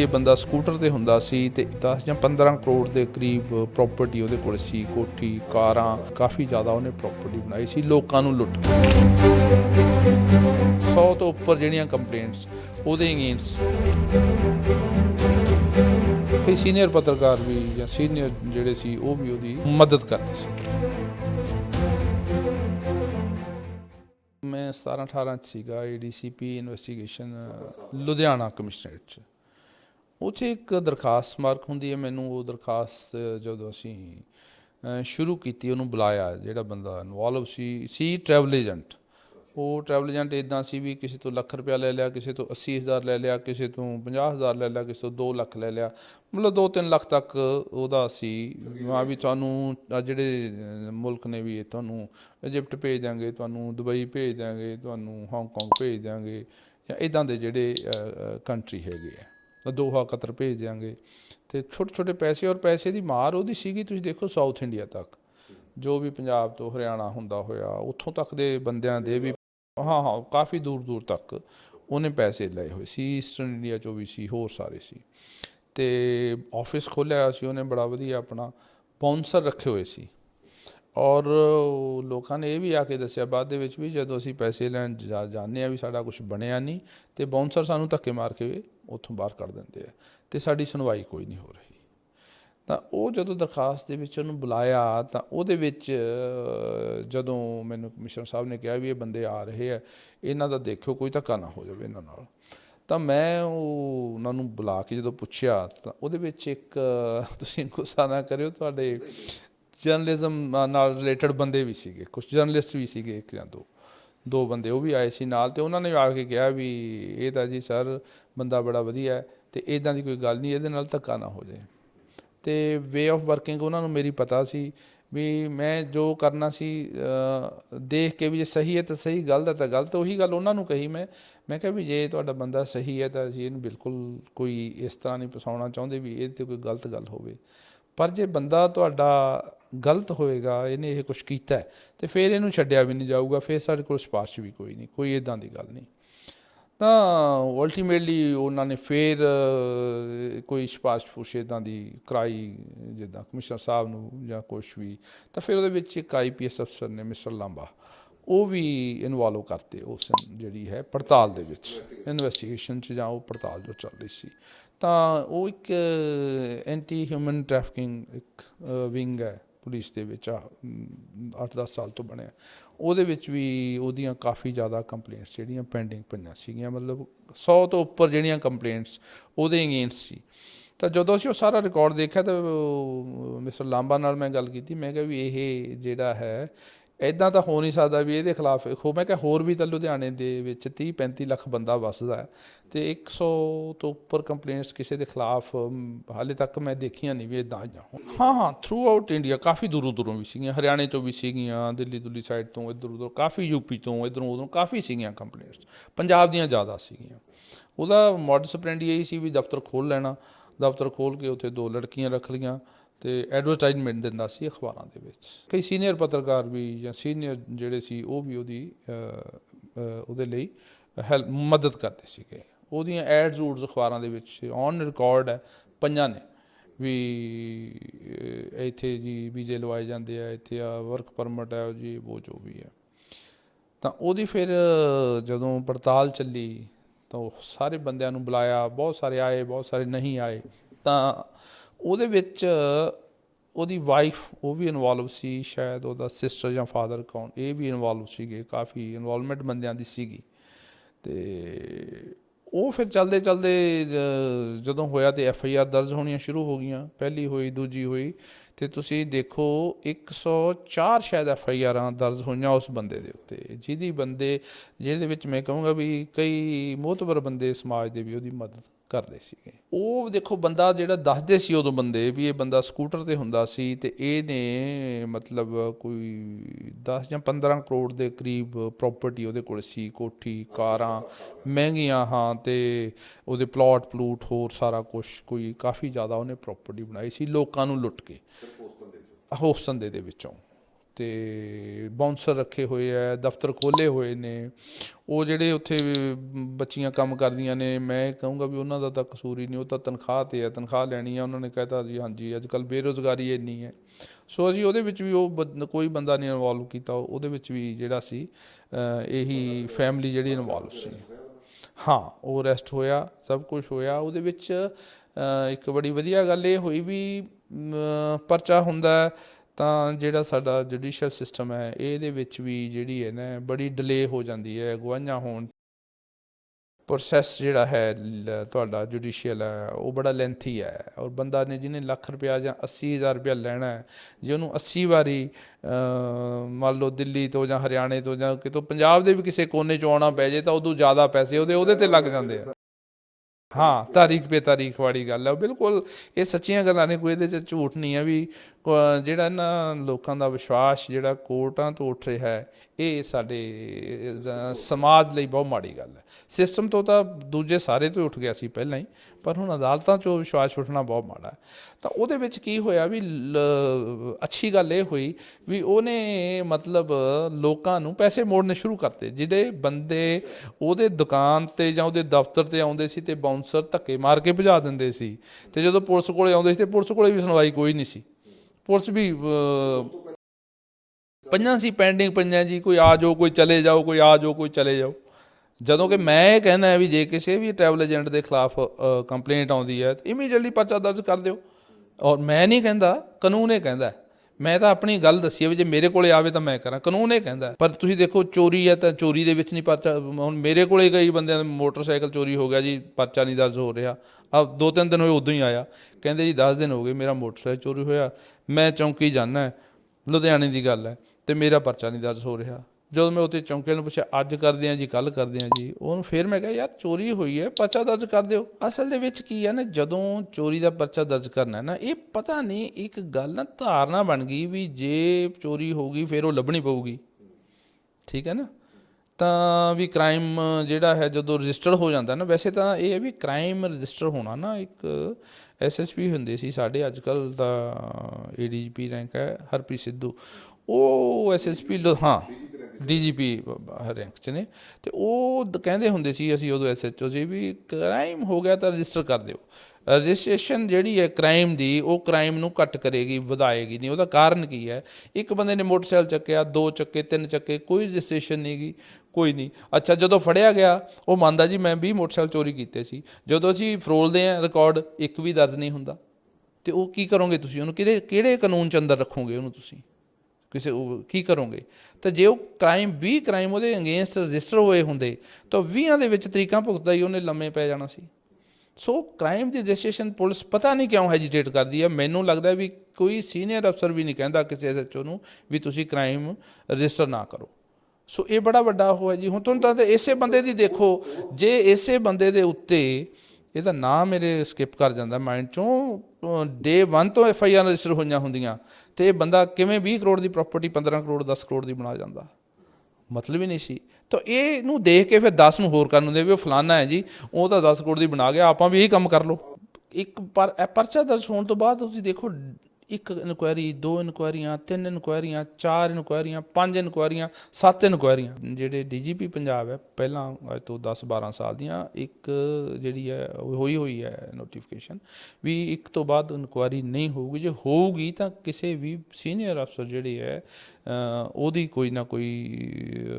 ਇਹ ਬੰਦਾ ਸਕੂਟਰ ਤੇ ਹੁੰਦਾ ਸੀ ਤੇ 10 ਜਾਂ 15 ਕਰੋੜ ਦੇ ਕਰੀਬ ਪ੍ਰਾਪਰਟੀ ਉਹਦੇ ਕੋਲ ਸੀ, ਕੋਠੀ, ਕਾਰਾਂ, ਕਾਫੀ ਜ਼ਿਆਦਾ ਉਹਨੇ ਪ੍ਰਾਪਰਟੀ ਬਣਾਈ ਸੀ, ਲੋਕਾਂ ਨੂੰ ਲੁੱਟ ਕੇ। 100 ਤੋਂ ਉੱਪਰ ਜਿਹੜੀਆਂ ਕੰਪਲੇਂਟਸ ਉਹਦੇ ਅਗੇਂਸਟ ਕਈ ਸੀਨੀਅਰ ਪੱਤਰਕਾਰ ਵੀ ਜਾਂ ਸੀਨੀਅਰ ਜਿਹੜੇ ਸੀ, ਉਹ ਵੀ ਉਹਦੀ ਮਦਦ ਕਰਦੇ ਸੀ। ਮੈਂ 17 18 ਚ ਸੀਗਾ ਏਡੀਸੀਪੀ ਇਨਵੈਸਟੀਗੇਸ਼ਨ ਲੁਧਿਆਣਾ ਕਮਿਸ਼ਨਰੇਟ ਚ। ਉੱਥੇ ਇੱਕ ਦਰਖਾਸਤ ਮਾਰਕ ਹੁੰਦੀ ਹੈ, ਮੈਨੂੰ ਉਹ ਦਰਖਾਸਤ ਜਦੋਂ ਅਸੀਂ ਸ਼ੁਰੂ ਕੀਤੀ, ਉਹਨੂੰ ਬੁਲਾਇਆ, ਜਿਹੜਾ ਬੰਦਾ ਇਨਵੋਲਵ ਸੀ ਸੀ ਟਰੈਵਲ ਏਜੰਟ ਉਹ ਟਰੈਵਲ ਏਜੰਟ ਇਦਾਂ ਸੀ ਵੀ ਕਿਸੇ ਤੋਂ ਲੱਖ ਰੁਪਇਆ ਲੈ ਲਿਆ, ਕਿਸੇ ਤੋਂ 80000 ਲੈ ਲਿਆ, ਕਿਸੇ ਤੋਂ 50000 ਲੈ ਲਿਆ, ਕਿਸੇ ਤੋਂ 2 ਲੱਖ ਲੈ ਲਿਆ। ਮਤਲਬ 2-3 ਲੱਖ ਤੱਕ ਉਹਦਾ ਸੀ। ਹਾਂ ਵੀ ਤੁਹਾਨੂੰ ਜਿਹੜੇ ਮੁਲਕ ਨੇ ਵੀ ਤੁਹਾਨੂੰ ਇਜਿਪਟ ਭੇਜ ਦਾਂਗੇ ਤੁਹਾਨੂੰ ਦੁਬਈ ਭੇਜ ਦਾਂਗੇ ਤੁਹਾਨੂੰ ਹਾਂਗਕਾਂਗ ਭੇਜ ਦਾਂਗੇ ਜਾਂ ਇਦਾਂ ਦੇ ਜਿਹੜੇ ਕੰਟਰੀ ਹੈਗੇ ਆ। ਦੋਹਾ ਕਤਰ ਭੇਜ ਦਿਆਂਗੇ। ਤੇ ਛੋਟੇ ਛੋਟੇ ਪੈਸੇ ਔਰ ਪੈਸੇ ਦੀ ਮਾਰ ਉਹਦੀ ਸੀਗੀ, ਤੁਸੀਂ ਦੇਖੋ ਸਾਊਥ ਇੰਡੀਆ ਤੱਕ। ਜੋ ਵੀ ਪੰਜਾਬ ਤੋਂ ਹਰਿਆਣਾ ਹੁੰਦਾ ਹੋਇਆ, ਉੱਥੋਂ ਤੱਕ ਦੇ ਬੰਦਿਆਂ ਦੇ ਵੀ, ਹਾਂ ਹਾਂ, ਕਾਫੀ ਦੂਰ ਦੂਰ ਤੱਕ ਉਹਨੇ ਪੈਸੇ ਲਏ ਹੋਏ ਸੀ ਈਸਟਰਨ ਇੰਡੀਆ ਚੋਂ ਵੀ ਸੀ, ਹੋਰ ਸਾਰੇ ਸੀ। ਤੇ ਆਫਿਸ ਖੋਲ੍ਹਿਆ ਸੀ ਉਹਨੇ, ਬੜਾ ਵਧੀਆ ਆਪਣਾ ਬਾਉਂਸਰ ਰੱਖੇ ਹੋਏ ਸੀ। ਔਰ ਲੋਕਾਂ ਨੇ ਇਹ ਵੀ ਆ ਕੇ ਦੱਸਿਆ, ਬਾਅਦ ਦੇ ਵਿੱਚ ਵੀ ਜਦੋਂ ਅਸੀਂ ਪੈਸੇ ਲੈਣ ਜਾ- ਜਾਂਦੇ ਆ ਵੀ ਸਾਡਾ ਕੁਝ ਬਣਿਆ ਨਹੀਂ, ਤੇ ਬਾਉਂਸਰ ਸਾਨੂੰ ਧੱਕੇ ਮਾਰ ਕੇ ਉੱਥੋਂ ਬਾਹਰ ਕੱਢ ਦਿੰਦੇ ਆ ਤੇ ਸਾਡੀ ਸੁਣਵਾਈ ਕੋਈ ਨਹੀਂ ਹੋ ਰਹੀ। ਤਾਂ ਉਹ ਜਦੋਂ ਦਰਖਾਸਤ ਦੇ ਵਿੱਚ ਉਹਨੂੰ ਬੁਲਾਇਆ ਤਾਂ ਉਹਦੇ ਵਿੱਚ ਜਦੋਂ ਮੈਨੂੰ ਕਮਿਸ਼ਨਰ ਸਾਹਿਬ ਨੇ ਕਿਹਾ ਵੀ ਇਹ ਬੰਦੇ ਆ ਰਹੇ ਆ, ਇਹਨਾਂ ਦਾ ਦੇਖਿਓ ਕੋਈ ਧੱਕਾ ਨਾ ਹੋ ਜਾਵੇ ਇਹਨਾਂ ਨਾਲ। ਤਾਂ ਮੈਂ ਉਹ ਉਹਨਾਂ ਨੂੰ ਬੁਲਾ ਕੇ ਜਦੋਂ ਪੁੱਛਿਆ ਤਾਂ ਉਹਦੇ ਵਿੱਚ ਇੱਕ, ਤੁਸੀਂ ਗੁੱਸਾ ਨਾ ਕਰਿਓ, ਤੁਹਾਡੇ ਜਰਨਲਿਜ਼ਮ ਨਾਲ ਰਿਲੇਟਡ ਬੰਦੇ ਵੀ ਸੀਗੇ ਕੁਝ ਜਰਨਲਿਸਟ ਵੀ ਸੀਗੇ ਇੱਕ ਜਾਂ ਦੋ। ਦੋ ਬੰਦੇ ਉਹ ਵੀ ਆਏ ਸੀ ਨਾਲ ਤੇ ਉਹਨਾਂ ਨੇ ਆ ਕੇ ਕਿਹਾ ਵੀ ਇਹ ਤਾਂ ਜੀ ਸਰ ਬੰਦਾ ਬੜਾ ਵਧੀਆ ਹੈ ਤੇ ਇਦਾਂ ਦੀ ਕੋਈ ਗੱਲ ਨਹੀਂ, ਇਹਦੇ ਨਾਲ ਧੱਕਾ ਨਾ ਹੋ ਜਾਏ। ਤੇ ਵੇ ਆਫ ਵਰਕਿੰਗ ਉਹਨਾਂ ਨੂੰ ਮੇਰੀ ਪਤਾ ਸੀ ਵੀ ਮੈਂ ਜੋ ਕਰਨਾ ਸੀ ਦੇਖ ਕੇ ਵੀ ਜੇ ਸਹੀ ਹੈ ਤਾਂ ਸਹੀ ਗਲਤ ਹੈ ਤਾਂ ਗਲਤ ਉਹੀ ਗੱਲ ਉਹਨਾਂ ਨੂੰ ਕਹੀ ਮੈਂ। ਮੈਂ ਕਿਹਾ ਵੀ ਜੇ ਤੁਹਾਡਾ ਬੰਦਾ ਸਹੀ ਹੈ ਤਾਂ ਅਸੀਂ ਇਹਨੂੰ ਬਿਲਕੁਲ ਕੋਈ ਇਸ ਤਰ੍ਹਾਂ ਨਹੀਂ ਫਸਾਉਣਾ ਚਾਹੁੰਦੇ ਵੀ ਇਹ ਤੇ ਕੋਈ ਗਲਤ ਗੱਲ ਹੋਵੇ। ਪਰ ਜੇ ਬੰਦਾ ਤੁਹਾਡਾ ਗਲਤ ਹੋਏਗਾ ਇਹਨੇ ਇਹ ਕੁਝ ਕੀਤਾ ਹੈ, ਤੇ ਫਿਰ ਇਹਨੂੰ ਛੱਡਿਆ ਵੀ ਨਹੀਂ ਜਾਊਗਾ ਫਿਰ ਸਾਡੇ ਕੋਲ ਸਿਫਾਰਿਸ਼ ਵੀ ਕੋਈ ਨਹੀਂ ਕੋਈ ਇਦਾਂ ਦੀ ਗੱਲ ਨਹੀਂ। ਤਾਂ ਅਲਟੀਮੇਟਲੀ ਉਹਨਾਂ ਨੇ ਫਿਰ ਕੋਈ ਸਿਫਾਰਿਸ਼ ਫੁਸ਼ ਇਦਾਂ ਦੀ ਕਰਾਈ ਜਿੱਦਾਂ ਕਮਿਸ਼ਨਰ ਸਾਹਿਬ ਨੂੰ ਜਾਂ ਕੁਝ ਵੀ। ਤਾਂ ਫਿਰ ਉਹਦੇ ਵਿੱਚ ਇੱਕ ਆਈਪੀਐਸ ਅਫਸਰ ਨੇ ਮਿਸਟਰ ਲਾਂਬਾ ਉਹ ਵੀ ਇਨਵੋਲਵ ਕਰਤੇ ਉਸ ਜਿਹੜੀ ਹੈ ਪੜਤਾਲ ਦੇ ਵਿੱਚ ਇਨਵੈਸਟੀਗੇਸ਼ਨ ਚ ਜਾਂ ਉਹ ਪੜਤਾਲ ਜੋ ਚੱਲ ਰਹੀ ਸੀ। ਤਾਂ ਉਹ ਇੱਕ ਐਂਟੀ ਹਿਊਮਨ ਟ੍ਰੈਫਿਕਿੰਗ ਇੱਕ ਵਿੰਗ ਹੈ। ਪੁਲਿਸ ਦੇ ਵਿੱਚ 8-10 ਸਾਲ ਤੋਂ ਬਣਿਆ। ਉਹਦੇ ਵਿੱਚ ਵੀ ਉਹਦੀਆਂ ਕਾਫੀ ਜ਼ਿਆਦਾ ਕੰਪਲੇਂਟਸ ਜਿਹੜੀਆਂ ਪੈਂਡਿੰਗ ਪਈਆਂ ਸੀਗੀਆਂ, ਮਤਲਬ 100 ਤੋਂ ਉੱਪਰ ਜਿਹੜੀਆਂ ਕੰਪਲੇਂਟਸ ਉਹਦੇ ਅਗੇਂਸਟ ਸੀ। ਤਾਂ ਜਦੋਂ ਅਸੀਂ ਉਹ ਸਾਰਾ ਰਿਕਾਰਡ ਦੇਖਿਆ ਤਾਂ ਮਿਸਟਰ ਲਾਂਬਾ ਨਾਲ ਮੈਂ ਗੱਲ ਕੀਤੀ, ਮੈਂ ਕਿਹਾ ਵੀ ਇਹ ਜਿਹੜਾ ਹੈ ਇਦਾਂ ਤਾਂ ਹੋ ਨਹੀਂ ਸਕਦਾ ਵੀ ਇਹਦੇ ਖਿਲਾਫ ਹੋ ਮੈਂ ਕਿਹਾ ਹੋਰ ਵੀ ਤਾਂ ਲੁਧਿਆਣੇ ਦੇ ਵਿੱਚ 30 35 ਲੱਖ ਬੰਦਾ ਵੱਸਦਾ ਹੈ ਤੇ 100 ਤੋਂ ਉੱਪਰ ਕੰਪਲੇਂਟਸ ਕਿਸੇ ਦੇ ਖਿਲਾਫ ਹਾਲੇ ਤੱਕ ਮੈਂ ਦੇਖੀਆਂ ਨਹੀਂ ਵੀ ਇਦਾਂ ਜਾਂ ਹਾਂ ਹਾਂ ਥਰੂ ਆਊਟ ਇੰਡੀਆ ਕਾਫੀ ਦੂਰੋਂ ਦੂਰੋਂ ਵੀ ਸੀਗੀਆਂ, ਹਰਿਆਣੇ ਤੋਂ ਵੀ ਸੀਗੀਆਂ, ਦਿੱਲੀ ਦੁੱਲੀ ਸਾਈਡ ਤੋਂ ਇੱਧਰ ਉੱਧਰ, ਕਾਫੀ ਯੂਪੀ ਤੋਂ ਇੱਧਰੋਂ ਉਧਰੋਂ ਕਾਫੀ ਸੀਗੀਆਂ ਕੰਪਲੇਂਟਸ ਪੰਜਾਬ ਦੀਆਂ ਜ਼ਿਆਦਾ ਸੀਗੀਆਂ। ਉਹਦਾ ਮੋਡਸ ਆਪਰੈਂਡੀ ਇਹੀ ਸੀ ਵੀ ਦਫ਼ਤਰ ਖੋਲ ਲੈਣਾ, ਦਫ਼ਤਰ ਖੋਲ ਕੇ ਉੱਥੇ ਦੋ ਲੜਕੀਆਂ ਰੱਖ ਲਈਆਂ ਤੇ ਐਡਵਰਟਾਈਜ਼ਮੈਂਟ ਦਿੰਦਾ ਸੀ ਅਖਬਾਰਾਂ ਦੇ ਵਿੱਚ। ਕਈ ਸੀਨੀਅਰ ਪੱਤਰਕਾਰ ਵੀ ਜਾਂ ਸੀਨੀਅਰ ਜਿਹੜੇ ਸੀ, ਉਹ ਵੀ ਉਹਦੀ ਉਹਦੇ ਲਈ ਹੈਲਪ ਮਦਦ ਕਰਦੇ ਸੀਗੇ। ਉਹਦੀਆਂ ਐਡਸ ਊਡਸ ਅਖਬਾਰਾਂ ਦੇ ਵਿੱਚ ਔਨ ਰਿਕਾਰਡ ਹੈ, ਪੰਜਾਂ ਨੇ। ਵੀ ਇੱਥੇ ਜੀ ਵੀਜ਼ੇ ਲਵਾਏ ਜਾਂਦੇ ਆ, ਇੱਥੇ ਆ ਵਰਕ ਪਰਮਿਟ ਹੈ ਜੀ, ਉਹ ਜੋ ਵੀ ਹੈ। ਤਾਂ ਉਹਦੀ ਫਿਰ, ਜਦੋਂ ਪੜਤਾਲ ਚੱਲੀ, ਤਾਂ ਉਹ ਸਾਰੇ ਬੰਦਿਆਂ ਨੂੰ ਬੁਲਾਇਆ, ਬਹੁਤ ਸਾਰੇ ਆਏ, ਬਹੁਤ ਸਾਰੇ ਨਹੀਂ ਆਏ। ਤਾਂ ਉਹਦੇ ਵਿੱਚ ਉਹਦੀ ਵਾਈਫ ਉਹ ਵੀ ਇਨਵੋਲਵ ਸੀ, ਸ਼ਾਇਦ ਉਹਦਾ ਸਿਸਟਰ ਜਾਂ ਫਾਦਰ ਕੌਣ, ਇਹ ਵੀ ਇਨਵੋਲਵ ਸੀਗੇ, ਕਾਫੀ ਇਨਵੋਲਵਮੈਂਟ ਬੰਦਿਆਂ ਦੀ ਸੀਗੀ। ਤੇ ਉਹ ਫਿਰ ਚੱਲਦੇ ਚਲਦੇ ਜਦੋਂ ਹੋਇਆ ਤੇ ਐਫ ਆਈ ਆਰ ਦਰਜ ਹੋਣੀਆਂ ਸ਼ੁਰੂ ਹੋ ਗਈਆਂ, ਪਹਿਲੀ ਹੋਈ, ਦੂਜੀ ਹੋਈ ਤੇ ਤੁਸੀਂ ਦੇਖੋ 104 ਸ਼ਾਇਦ ਐਫ ਆਈ ਆਰਾਂ ਦਰਜ ਹੋਈਆਂ ਉਸ ਬੰਦੇ ਦੇ ਉੱਤੇ। ਜਿਹਦੀ ਬੰਦੇ, ਜਿਹਦੇ ਵਿੱਚ ਮੈਂ ਕਹੂੰਗਾ ਵੀ ਕਈ ਮੋਤਬਰ ਬੰਦੇ ਸਮਾਜ ਦੇ ਵੀ ਉਹਦੀ ਮਦਦ ਕਰਦੇ ਸੀਗੇ। ਉਹ ਦੇਖੋ, ਬੰਦਾ ਜਿਹੜਾ ਦੱਸਦੇ ਸੀ ਉਦੋਂ ਬੰਦੇ ਵੀ ਇਹ ਬੰਦਾ ਸਕੂਟਰ ਤੇ ਹੁੰਦਾ ਸੀ ਤੇ ਇਹਨੇ ਮਤਲਬ ਕੋਈ 10 ਜਾਂ 15 ਕਰੋੜ ਦੇ ਕਰੀਬ ਪ੍ਰਾਪਰਟੀ ਉਹਦੇ ਕੋਲ ਸੀ, ਕੋਠੀ, ਕਾਰਾਂ, ਮਹਿੰਗੀਆਂ ਹਾਂ ਤੇ ਉਹਦੇ ਪਲਾਟ ਪਲੂਟ ਹੋਰ ਸਾਰਾ ਕੁਝ ਕੋਈ ਕਾਫੀ ਜ਼ਿਆਦਾ ਉਹਨੇ ਪ੍ਰਾਪਰਟੀ ਬਣਾਈ ਸੀ ਲੋਕਾਂ ਨੂੰ ਲੁੱਟ ਕੇ। ਹੋਸਟਨ ਦੇ ਦੇ ਵਿੱਚੋਂ। ਤੇ ਬਾਉਂਸਰ ਰੱਖੇ ਹੋਏ ਆ, ਦਫ਼ਤਰ ਖੋਲੇ ਹੋਏ ਨੇ। ਉਹ ਜਿਹੜੇ ਉੱਥੇ ਬੱਚੀਆਂ ਕੰਮ ਕਰਦੀਆਂ ਨੇ, ਮੈਂ ਕਹੂੰਗਾ ਵੀ ਉਹਨਾਂ ਦਾ ਤਾਂ ਕਸੂਰ ਹੀ ਨਹੀਂ, ਉਹ ਤਾਂ ਤਨਖਾਹ ਤੇ ਹੈ ਤਨਖਾਹ ਲੈਣੀ ਆ, ਉਹਨਾਂ ਨੇ ਕਹਿਤਾ ਜੀ, ਹਾਂਜੀ ਅੱਜ ਕੱਲ ਬੇਰੋਜ਼ਗਾਰੀ ਇੰਨੀ ਹੈ। ਸੋ ਅਸੀਂ ਉਹਦੇ ਵਿੱਚ ਵੀ ਉਹ ਬੰ- ਕੋਈ ਬੰਦਾ ਨਹੀਂ ਇਨਵੋਲਵ ਕੀਤਾ, ਉਹਦੇ ਵਿੱਚ ਵੀ ਜਿਹੜਾ ਸੀ ਇਹੀ ਫੈਮਿਲੀ ਜਿਹੜੀ ਇਨਵੋਲਵ ਸੀ। ਹਾਂ, ਉਹ ਰੈਸਟ ਹੋਇਆ, ਸਭ ਕੁਝ ਹੋਇਆ। ਉਹਦੇ ਵਿੱਚ ਇੱਕ ਬੜੀ ਵਧੀਆ ਗੱਲ ਇਹ ਹੋਈ ਵੀ ਪਰਚਾ ਹੁੰਦਾ ਤਾਂ ਜਿਹੜਾ ਸਾਡਾ ਜੁਡੀਸ਼ੀਅਲ ਸਿਸਟਮ ਹੈ, ਇਹਦੇ ਵਿੱਚ ਵੀ ਜਿਹੜੀ ਹੈ ਨਾ, ਬੜੀ ਡਿਲੇ ਹੋ ਜਾਂਦੀ ਹੈ, ਗਵਾਹੀਆਂ ਹੋਣ। ਪ੍ਰੋਸੈਸ ਜਿਹੜਾ ਹੈ ਤੁਹਾਡਾ ਜੁਡੀਸ਼ੀਅਲ ਹੈ, ਉਹ ਬੜਾ ਲੈਂਥੀ ਹੈ। ਔਰ ਬੰਦਾ ਨੇ ਜਿਹਨੇ ਲੱਖ ਰੁਪਇਆ ਜਾਂ 80000 ਰੁਪਇਆ ਲੈਣਾ ਹੈ, ਜੇ ਉਹਨੂੰ 80 ਵਾਰੀ ਮੰਨ ਲਓ ਦਿੱਲੀ ਤੋਂ ਜਾਂ ਹਰਿਆਣੇ ਤੋਂ ਜਾਂ ਕਿਤੋਂ ਪੰਜਾਬ ਦੇ ਵੀ ਕਿਸੇ ਕੋਨੇ ਚੋਂ ਆਉਣਾ ਪੈ ਜੇ, ਤਾਂ ਉਦੋਂ ਜ਼ਿਆਦਾ ਪੈਸੇ ਉਹਦੇ ਉਹਦੇ ਤੇ ਲੱਗ ਜਾਂਦੇ ਆ। ਹਾਂ, ਤਾਰੀਖ ਬੇ ਤਾਰੀਖ ਵਾਲੀ ਗੱਲ ਹੈ ਬਿਲਕੁਲ ਇਹ ਸੱਚੀਆਂ ਗੱਲਾਂ ਨੇ, ਕੋਈ ਇਹਦੇ ਚ ਝੂਠ ਨਹੀਂ ਹੈ ਵੀ ਜਿਹੜਾ ਨਾ ਲੋਕਾਂ ਦਾ ਵਿਸ਼ਵਾਸ ਜਿਹੜਾ ਕੋਰਟਾਂ ਤੋਂ ਉੱਠ ਰਿਹਾ ਹੈ, ਇਹ ਸਾਡੇ ਸਮਾਜ ਲਈ ਬਹੁਤ ਮਾੜੀ ਗੱਲ ਹੈ। ਸਿਸਟਮ ਤੋਂ ਤਾਂ ਦੂਜੇ ਸਾਰੇ ਤੋਂ ਹੀ ਉੱਠ ਗਿਆ ਸੀ ਪਹਿਲਾਂ ਹੀ, ਪਰ ਹੁਣ ਅਦਾਲਤਾਂ 'ਚੋਂ ਵਿਸ਼ਵਾਸ ਉੱਠਣਾ ਬਹੁਤ ਮਾੜਾ ਹੈ। ਤਾਂ ਉਹਦੇ ਵਿੱਚ ਕੀ ਹੋਇਆ ਵੀ ਲ- ਅੱਛੀ ਗੱਲ ਇਹ ਹੋਈ ਵੀ ਉਹਨੇ ਮਤਲਬ ਲੋਕਾਂ ਨੂੰ ਪੈਸੇ ਮੋੜਨੇ ਸ਼ੁਰੂ ਕਰਤੇ, ਜਿਹਦੇ ਬੰਦੇ ਉਹਦੇ ਦੁਕਾਨ ਤੇ ਜਾਂ ਉਹਦੇ ਦਫ਼ਤਰ ਤੇ ਆਉਂਦੇ ਸੀ ਤੇ ਬਾਉਂਸਰ ਧੱਕੇ ਮਾਰ ਕੇ ਭਜਾ ਦਿੰਦੇ ਸੀ। ਤੇ ਜਦੋਂ ਪੁਲਿਸ ਕੋਲੇ ਆਉਂਦੇ ਸੀ ਤੇ ਪੁਲਿਸ ਕੋਲੇ ਵੀ ਸੁਣਵਾਈ ਕੋਈ ਨਹੀਂ ਸੀ। ਪੁਲਿਸ ਵੀ ਪੰਜਾਂ ਸੀ ਪੈਂਡਿੰਗ ਪੰਜਾਂ ਜੀ, ਕੋਈ ਆ ਜਾਓ, ਕੋਈ ਚਲੇ ਜਾਓ, ਕੋਈ ਆ ਜਾਓ, ਕੋਈ ਚਲੇ ਜਾਓ। ਜਦੋਂ ਕਿ ਮੈਂ ਇਹ ਕਹਿੰਦਾ ਵੀ ਜੇ ਕਿਸੇ ਵੀ ਟਰੈਵਲ ਏਜੰਟ ਦੇ ਖਿਲਾਫ ਕੰਪਲੇਂਟ ਆਉਂਦੀ ਹੈ ਤਾਂ ਇਮੀਡੀਏਟਲੀ ਪਰਚਾ ਦਰਜ ਕਰ ਦਿਓ। ਔਰ ਮੈਂ ਨਹੀਂ ਕਹਿੰਦਾ, ਕਾਨੂੰਨ ਇਹ ਕਹਿੰਦਾ ਮੈਂ ਤਾਂ ਆਪਣੀ ਗੱਲ ਦੱਸੀ ਹੈ ਵੀ ਜੇ ਮੇਰੇ ਕੋਲੇ ਆਵੇ ਤਾਂ ਮੈਂ ਕਰਾਂ। ਕਾਨੂੰਨ ਇਹ ਕਹਿੰਦਾ ਪਰ ਤੁਸੀਂ ਦੇਖੋ, ਚੋਰੀ ਹੈ ਤਾਂ ਚੋਰੀ ਦੇ ਵਿੱਚ ਨਹੀਂ ਪਰਚਾ, ਹੁਣ ਮੇਰੇ ਕੋਲੇ ਕਈ ਬੰਦਿਆਂ ਦਾ ਮੋਟਰਸਾਈਕਲ ਚੋਰੀ ਹੋ ਗਿਆ ਜੀ, ਪਰਚਾ ਨਹੀਂ ਦਰਜ ਹੋ ਰਿਹਾ। ਆ ਦੋ ਤਿੰਨ ਦਿਨ ਹੋਏ ਉਦੋਂ ਹੀ ਆਇਆ। ਕਹਿੰਦੇ ਜੀ 10 ਦਿਨ ਹੋ ਗਏ ਮੇਰਾ ਮੋਟਰਸਾਈਕਲ ਚੋਰੀ ਹੋਇਆ, ਮੈਂ ਚੌਂਕੀ ਜਾਣਾ ਲੁਧਿਆਣੇ ਦੀ ਗੱਲ ਹੈ ਤੇ ਮੇਰਾ ਪਰਚਾ ਨਹੀਂ ਦਰਜ ਹੋ ਰਿਹਾ। ਜਦੋਂ ਮੈਂ ਉੱਥੇ ਚੌਂਕੇ ਨੂੰ ਪੁੱਛਿਆ, ਅੱਜ ਕਰਦੇ ਆ ਜੀ ਕੱਲ ਕਰਦੇ ਆ ਜੀ, ਉਹਨੂੰ ਫਿਰ ਮੈਂ ਕਿਹਾ, ਯਾਰ, ਚੋਰੀ ਹੋਈ ਹੈ, ਪਰਚਾ ਦਰਜ ਕਰ ਦਿਓ। ਅਸਲ ਦੇ ਵਿੱਚ ਕੀ ਹੈ ਨਾ, ਜਦੋਂ ਚੋਰੀ ਦਾ ਪਰਚਾ ਦਰਜ ਕਰਨਾ ਨਾ, ਇਹ ਪਤਾ ਨਹੀਂ, ਇੱਕ ਗੱਲ ਨਾ ਧਾਰਨਾ ਬਣ ਗਈ ਵੀ ਜੇ ਚੋਰੀ ਹੋ ਗਈ, ਫਿਰ ਉਹ ਲੱਭਣੀ ਪਊਗੀ। ਠੀਕ ਹੈ ਨਾ? ਤਾਂ ਵੀ ਕ੍ਰਾਈਮ ਜਿਹੜਾ ਹੈ, ਜਦੋਂ ਰਜਿਸਟਰ ਹੋ ਜਾਂਦਾ ਨਾ, ਵੈਸੇ ਤਾਂ ਇਹ ਹੈ ਵੀ ਕ੍ਰਾਈਮ ਰਜਿਸਟਰ ਹੋਣਾ ਨਾ, ਇੱਕ ਐਸਐਸਪੀ ਹੁੰਦੇ ਸੀ ਸਾਡੇ ਅੱਜ ਕੱਲ ਦਾ ਏਡੀਜੀਪੀ ਰੈਂਕ ਹੈ, ਹਰਪ੍ਰੀਤ ਸਿੱਧੂ। ਉਹ ਐਸਐਸਪੀ ਹਾਂ। ਡੀਜੀਪੀ ਰੈਂਕ ਚ ਨੇ। ਤੇ ਉਹ ਕਹਿੰਦੇ ਹੁੰਦੇ ਸੀ ਅਸੀਂ ਉਦੋਂ ਐਸਐਚਓ ਸੀ ਵੀ ਕ੍ਰਾਈਮ ਹੋ ਗਿਆ ਤਾਂ ਰਜਿਸਟਰ ਕਰ ਦਿਓ। ਰਜਿਸਟ੍ਰੇਸ਼ਨ ਜਿਹੜੀ ਹੈ ਕ੍ਰਾਈਮ ਦੀ, ਉਹ ਕ੍ਰਾਈਮ ਨੂੰ ਘੱਟ ਕਰੇਗੀ, ਵਧਾਏਗੀ ਨਹੀਂ। ਉਹਦਾ ਕਾਰਨ ਕੀ ਹੈ? ਇੱਕ ਬੰਦੇ ਨੇ ਮੋਟਰਸਾਈਕਲ ਚੱਕਿਆ, ਦੋ ਚੱਕੇ, ਤਿੰਨ ਚੱਕੇ, ਕੋਈ ਰਜਿਸਟ੍ਰੇਸ਼ਨ ਨਹੀਂਗੀ ਕੋਈ ਨਹੀਂ। ਅੱਛਾ, ਜਦੋਂ ਫੜਿਆ ਗਿਆ, ਉਹ ਮੰਨਦਾ ਜੀ ਮੈਂ 20 ਮੋਟਰਸਾਈਕਲ ਚੋਰੀ ਕੀਤੇ ਸੀ। ਜਦੋਂ ਅਸੀਂ ਫਰੋਲਦੇ ਆ ਰਿਕਾਰਡ ਇੱਕ ਵੀ ਦਰਜ ਨਹੀਂ ਹੁੰਦਾ। ਤੇ ਉਹ ਕੀ ਕਰੋਗੇ ਤੁਸੀਂ? ਉਹਨੂੰ ਕਿਹੜੇ ਕਿਹੜੇ ਕਾਨੂੰਨ ਚ ਅੰਦਰ ਰੱਖੋਗੇ ਉਹਨੂੰ ਤੁਸੀਂ? ਕਿਸੇ ਕੀ ਕਰੋਗੇ? ਤਾਂ ਜੇ ਉਹ ਕ੍ਰਾਈਮ 20 ਕ੍ਰਾਈਮ ਉਹਦੇ ਅਗੇਂਸਟ ਰਜਿਸਟਰ ਹੋਏ ਹੁੰਦੇ, ਤਾਂ 20 ਦੇ ਵਿੱਚ ਤਰੀਕਾਂ ਭੁਗਤਦਾ ਹੀ ਉਹਨੇ ਲੰਮੇ ਪੈ ਜਾਣਾ ਸੀ। ਸੋ ਕ੍ਰਾਈਮ ਦੀ ਰਜਿਸਟ੍ਰੇਸ਼ਨ ਪੁਲਿਸ ਪਤਾ ਨਹੀਂ ਕਿਉਂ ਹੈਜੀਟੇਟ ਕਰਦੀ ਹੈ ਮੈਨੂੰ ਲੱਗਦਾ ਵੀ ਕੋਈ ਸੀਨੀਅਰ ਅਫਸਰ ਵੀ ਨਹੀਂ ਕਹਿੰਦਾ ਕਿਸੇ ਐਸਐਚਓ ਨੂੰ ਵੀ ਤੁਸੀਂ ਕ੍ਰਾਈਮ ਰਜਿਸਟਰ ਨਾ ਕਰੋ। ਸੋ ਇਹ ਬੜਾ ਵੱਡਾ ਉਹ ਹੈ ਜੀ। ਹੁਣ ਤੁਹਾਨੂੰ ਤਾਂ ਇਸੇ ਬੰਦੇ ਦੀ ਦੇਖੋ, ਜੇ ਇਸੇ ਬੰਦੇ ਦੇ ਉੱਤੇ ਇਹਦਾ ਨਾਮ ਮੇਰੇ ਸਕਿਪ ਕਰ ਜਾਂਦਾ। ਮਾਈਂਡ ਚੋਂ ਡੇ 1 ਤੋਂ ਐਫ ਆਈ ਆਰ ਰਜਿਸਟਰ ਹੋਈਆਂ ਹੁੰਦੀਆਂ। ਤੇ ਇਹ ਬੰਦਾ ਕਿਵੇਂ 20 ਕਰੋੜ ਦੀ ਪ੍ਰਾਪਰਟੀ 15 ਕਰੋੜ 10 ਕਰੋੜ ਦੀ ਬਣਾ ਜਾਂਦਾ? ਮਤਲਬ ਹੀ ਨਹੀਂ ਸੀ। ਤਾਂ ਇਹ ਨੂੰ ਦੇਖ ਕੇ ਫਿਰ 10 ਨੂੰ ਹੋਰ ਕਰਨ ਹੁੰਦੇ ਵੀ ਉਹ ਫਲਾਨਾ ਹੈ ਜੀ, ਉਹ ਤਾਂ 10 ਕਰੋੜ ਦੀ ਬਣਾ ਗਿਆ, ਆਪਾਂ ਵੀ ਇਹ ਕੰਮ ਕਰ ਲਓ। ਇੱਕ ਪਰ ਪਰਚਾ ਦਰਜ ਹੋਣ ਤੋਂ ਬਾਅਦ ਤੁਸੀਂ ਦੇਖੋ ਇੱਕ ਇਨਕੁਆਇਰੀ, ਦੋ ਇਨਕੁਆਇਰੀਆਂ, ਤਿੰਨ ਇਨਕੁਆਇਰੀਆਂ, ਚਾਰ ਇਨਕੁਆਇਰੀਆਂ, ਪੰਜ ਇਨਕੁਆਇਰੀਆਂ, ਸੱਤ ਇਨਕੁਆਇਰੀਆਂ। ਜਿਹੜੇ ਡੀਜੀਪੀ ਪੰਜਾਬ ਹੈ, ਪਹਿਲਾਂ ਅੱਜ ਤੋਂ 10 12 ਸਾਲ ਦੀਆਂ, ਇੱਕ ਜਿਹੜੀ ਹੈ, ਉਹ ਹੋਈ ਹੋਈ ਹੈ ਨੋਟੀਫਿਕੇਸ਼ਨ ਵੀ ਇੱਕ ਤੋਂ ਬਾਅਦ ਇਨਕੁਆਇਰੀ ਨਹੀਂ ਹੋਊਗੀ। ਜੇ ਹੋਊਗੀ ਤਾਂ ਕਿਸੇ ਵੀ ਸੀਨੀਅਰ ਅਫਸਰ ਜਿਹੜੇ ਹੈ ਉਹਦੀ ਕੋਈ ਨਾ ਕੋਈ,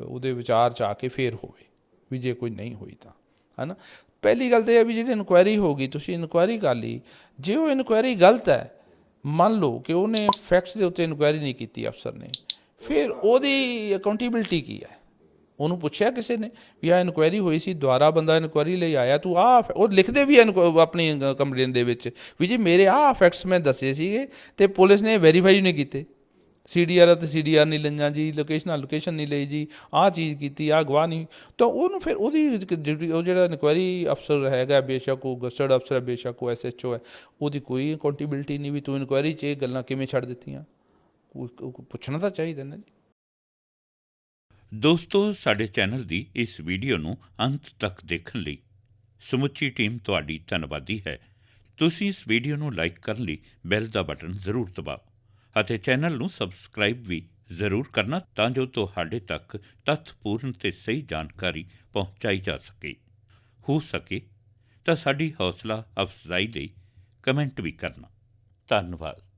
ਉਹਦੇ ਵਿਚਾਰ ਚ ਆ ਕੇ ਫੇਰ ਹੋਵੇ ਵੀ ਜੇ ਕੋਈ ਨਹੀਂ ਹੋਈ ਤਾਂ, ਹਨਾ? ਪਹਿਲੀ ਗੱਲ ਤਾਂ ਇਹ ਵੀ ਜਿਹੜੀ ਇਨਕੁਆਇਰੀ ਹੋਗੀ ਤੁਸੀਂ ਇਨਕੁਆਇਰੀ ਕਰ ਲਈ। ਜੇ ਉਹ ਇਨਕੁਆਇਰੀ ਗਲਤ ਹੈ ਮੰਨ ਲਓ ਕਿ ਉਹਨੇ ਫੈਕਟਸ ਦੇ ਉੱਤੇ ਇਨਕੁਆਇਰੀ ਨਹੀਂ ਕੀਤੀ ਅਫਸਰ ਨੇ, ਫਿਰ ਉਹਦੀ ਅਕਾਊਂਟੇਬਿਲਟੀ ਕੀ ਹੈ? ਉਹਨੂੰ ਪੁੱਛਿਆ ਕਿਸੇ ਨੇ ਵੀ ਆ ਇਨਕੁਆਇਰੀ ਹੋਈ ਸੀ ਦੁਆਰਾ ਬੰਦਾ ਇਨਕੁਆਇਰੀ ਲਈ ਆਇਆ, ਤੂੰ ਆ ਉਹ ਲਿਖਦੇ ਵੀ ਆ ਆਪਣੀ ਕੰਪਲੇਨ ਦੇ ਵਿੱਚ ਵੀ ਜੀ ਮੇਰੇ ਆ ਫੈਕਟਸ ਮੈਂ ਦੱਸੇ ਸੀਗੇ ਤੇ ਪੁਲਿਸ ਨੇ ਵੈਰੀਫਾਈ ਨਹੀਂ ਕੀਤੇ। ਸੀਡੀਆਰ ਤੇ ਸੀਡੀਆਰ ਨਹੀਂ ਲਈਆਂ ਜੀ ਲੋਕੇਸ਼ਨ ਲੋਕੇਸ਼ਨ ਨਹੀਂ ਲਈ ਜੀ, ਆਹ ਚੀਜ਼ ਕੀਤੀ, ਆਹ ਗਵਾਹ ਨਹੀਂ। ਤਾਂ ਉਹਨੂੰ ਫਿਰ ਉਹਦੀ ਉਹ ਜਿਹੜਾ ਇਨਕੁਆਇਰੀ ਅਫਸਰ ਹੈਗਾ, ਬੇਸ਼ੱਕ ਉਹ ਗਸਟਡ ਅਫਸਰ ਹੈ, ਬੇਸ਼ੱਕ ਉਹ ਐਸਐਚਓ ਹੈ, ਉਹਦੀ ਕੋਈ ਅਕਾਊਂਟੇਬਿਲਟੀ ਨਹੀਂ ਵੀ ਤੂੰ ਇਨਕੁਆਇਰੀ 'ਚ ਇਹ ਗੱਲਾਂ ਕਿਵੇਂ ਛੱਡ ਦਿੱਤੀਆਂ। ਪੁੱਛਣਾ ਤਾਂ ਚਾਹੀਦਾ ਨਾ ਜੀ। ਦੋਸਤੋ, ਸਾਡੇ ਚੈਨਲ ਦੀ ਇਸ ਵੀਡੀਓ ਨੂੰ ਅੰਤ ਤੱਕ ਦੇਖਣ ਲਈ ਸਮੁੱਚੀ ਟੀਮ ਤੁਹਾਡੀ ਧੰਨਵਾਦੀ ਹੈ। ਤੁਸੀਂ ਇਸ ਵੀਡੀਓ ਨੂੰ ਲਾਈਕ ਕਰਨ ਲਈ ਬੈਲ ਦਾ ਬਟਨ ਜ਼ਰੂਰ ਦਬਾਓ। ਅਤੇ ਚੈਨਲ ਨੂੰ ਸਬਸਕ੍ਰਾਈਬ ਵੀ ਜ਼ਰੂਰ ਕਰਨਾ ਤਾਂ ਜੋ ਤੁਹਾਡੇ ਤੱਕ ਤੱਥਪੂਰਨ ਤੇ ਸਹੀ ਜਾਣਕਾਰੀ ਪਹੁੰਚਾਈ ਜਾ ਸਕੇ। ਹੋ ਸਕੇ ਤਾਂ ਸਾਡੀ ਹੌਸਲਾ ਅਫਜ਼ਾਈ ਲਈ ਕਮੈਂਟ ਵੀ ਕਰਨਾ। ਧੰਨਵਾਦ।